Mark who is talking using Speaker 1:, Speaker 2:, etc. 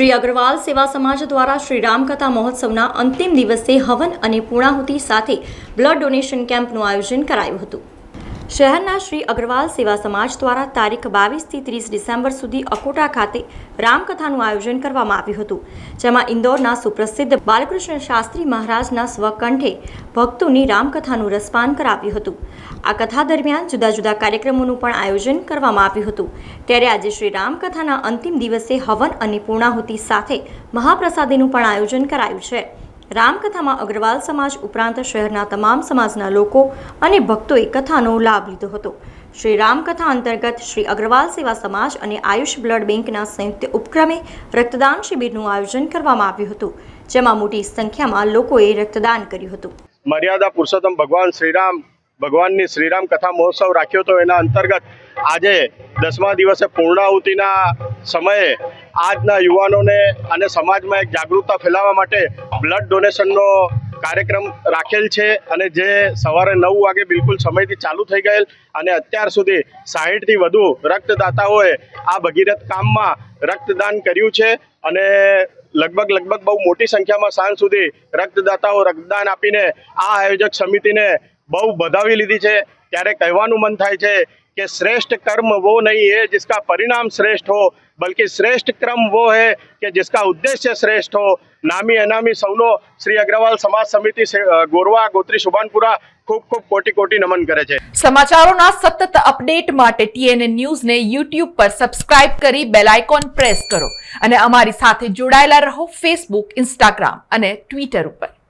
Speaker 1: શ્રી અગ્રવાલ સેવા સમાજ દ્વારા શ્રી રામકથા મહોત્સવના અંતિમ દિવસે હવન અને પૂર્ણાહુતિ સાથે બ્લડ ડોનેશન કેમ્પનું આયોજન કરાયું હતું. શહેરના શ્રી અગ્રવાલ સેવા સમાજ દ્વારા તારીખ બાવીસથી ત્રીસ ડિસેમ્બર સુધી અકોટા ખાતે રામકથાનું આયોજન કરવામાં આવ્યું હતું, જેમાં ઇન્દોરના સુપ્રસિદ્ધ બાલકૃષ્ણ શાસ્ત્રી મહારાજના સ્વકંઠે ભક્તોની રામકથાનું રસપાન કરાવ્યું હતું. આ કથા દરમિયાન જુદા જુદા કાર્યક્રમોનું પણ આયોજન કરવામાં આવ્યું હતું. ત્યારે આજે શ્રી રામકથાના અંતિમ દિવસે હવન અને પૂર્ણાહુતિ સાથે મહાપ્રસાદીનું પણ આયોજન કરાયું છે. રામકથામાં અગ્રવાલ સમાજ ઉપરાંત શહેરના તમામ સમાજના લોકો અને ભક્તોએ કથાનો લાભ લીધો હતો. શ્રી રામકથા અંતર્ગત શ્રી અગ્રવાલ સેવા સમાજ અને આયુષ બ્લડ બેંકના સંયુક્ત ઉપક્રમે રક્તદાન શિબિરનું આયોજન કરવામાં આવ્યું હતું, જેમાં મોટી સંખ્યામાં લોકોએ રક્તદાન કર્યું હતું.
Speaker 2: મર્યાદા પુરુષોત્તમ ભગવાન શ્રીરામ, ભગવાનની શ્રીરામ કથા મહોત્સવ રાખ્યો હતો. એના અંતર્ગત આજે દસમા દિવસે પૂર્ણાહુતિના સમયે આજના યુવાનોને અને સમાજમાં એક જાગૃતતા ફેલાવવા માટે બ્લડ ડોનેશનનો કાર્યક્રમ રાખેલ છે અને જે સવારે નવ વાગે બિલકુલ સમયથી ચાલુ થઈ ગયેલ અને અત્યાર સુધી સાહીઠથી વધુ રક્તદાતાઓએ આ ભગીરથ કામમાં રક્તદાન કર્યું છે અને લગભગ લગભગ બહુ મોટી સંખ્યામાં સાંજ સુધી રક્તદાતાઓ રક્તદાન આપીને આ આયોજક સમિતિને બહુ વધાવી લીધી છે. ત્યારે કહેવાનું મન થાય છે कि श्रेष्ठ कर्म वो नहीं है जिसका परिणाम श्रेष्ठ हो बल्कि श्रेष्ठ क्रम वो है कि जिसका उद्देश्य श्रेष्ठ हो નામી અનામી સૌનો શ્રી અગ્રવાલ સમાજ સમિતિ સે- અ, ગોરવા ગોત્રી સુભાનપુરા ખૂબ ખૂબ કોટી કોટી નમન કરે છે
Speaker 3: સમાચારોના સતત અપડેટ માટે ટીએનએ ન્યૂઝને યુટ્યુબ પર સબસ્ક્રાઇબ કરી બેલ આઇકોન પ્રેસ કરો અને અમારી સાથે જોડાયેલા રહો ફેસબુક ઇન્સ્ટાગ્રામ અને ટ્વિટર ઉપર